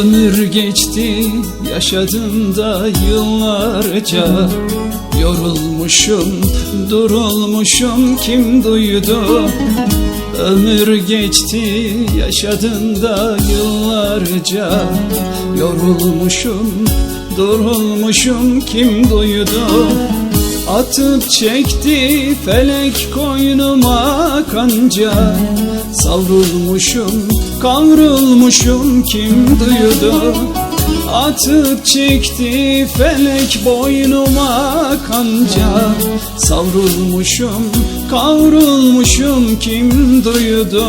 Ömür geçti yaşadım da yıllarca. Yorulmuşum durulmuşum kim duydu? Ömür geçti yaşadım da yıllarca. Yorulmuşum durulmuşum kim duydu Atıp çekti felek koynuma kanca. Savrulmuşum, kavrulmuşum kim duydu? Atıp çekti felek boynuma kanca. Savrulmuşum, kavrulmuşum kim duydu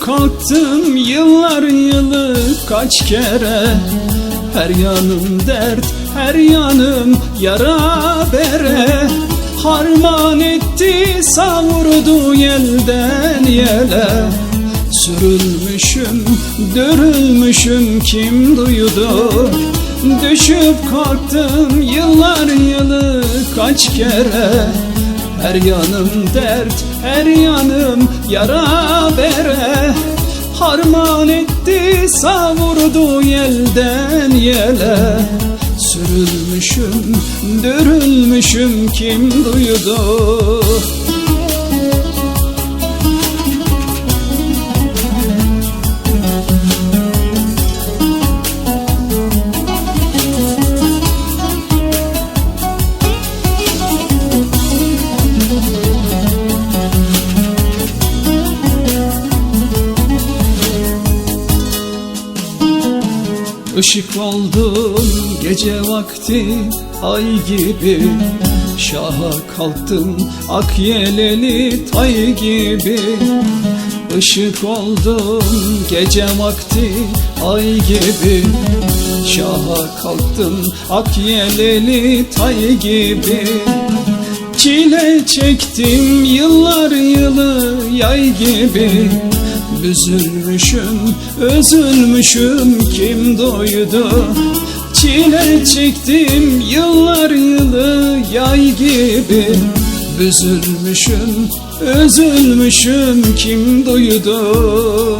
Kalktım yıllar yılı kaç kere. Her yanım dert, her yanım yara bere. Harman etti savurdu yelden yele. Sürülmüşüm, dürülmüşüm kim duydu? Düşüp kalktım yıllar yılı kaç kere her yanım dert, her yanım yara bere. Harman etti savurdu yelden yele. Sürülmüşüm, dürülmüşüm kim duydu Işık oldum gece vakti ay gibi. Şaha kalktım ak yeleli tay gibi. Işık oldum gece vakti ay gibi. Şaha kalktım ak yeleli tay gibi. Çile çektim yıllar yılı yay gibi Üzülmüşüm, üzülmüşüm. Kim doydu? Çile çektim yıllar yılı yay gibi. Üzülmüşüm, üzülmüşüm. Kim duydu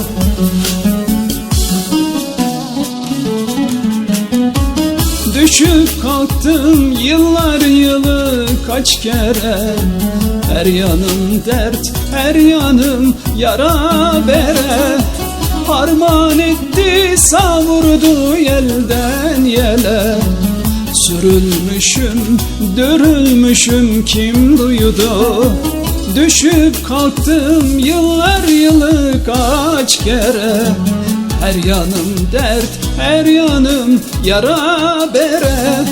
Düşüp kalktım yıllar yılı kaç kere. Her yanım dert, her yanım yara bere. Harman etti savurdu yelden yele. Sürülmüşüm, dürülmüşüm kim duydu? Düşüp kalktım yıllar yılı kaç kere her yanım dert, her yanım yara bere.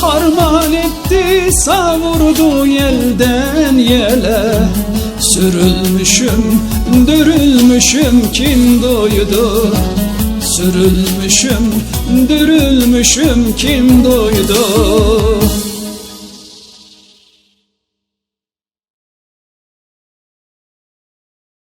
Harman etti savurdu yelden yele. Sürülmüşüm, dürülmüşüm kim doydu? Sürülmüşüm, dürülmüşüm kim doydu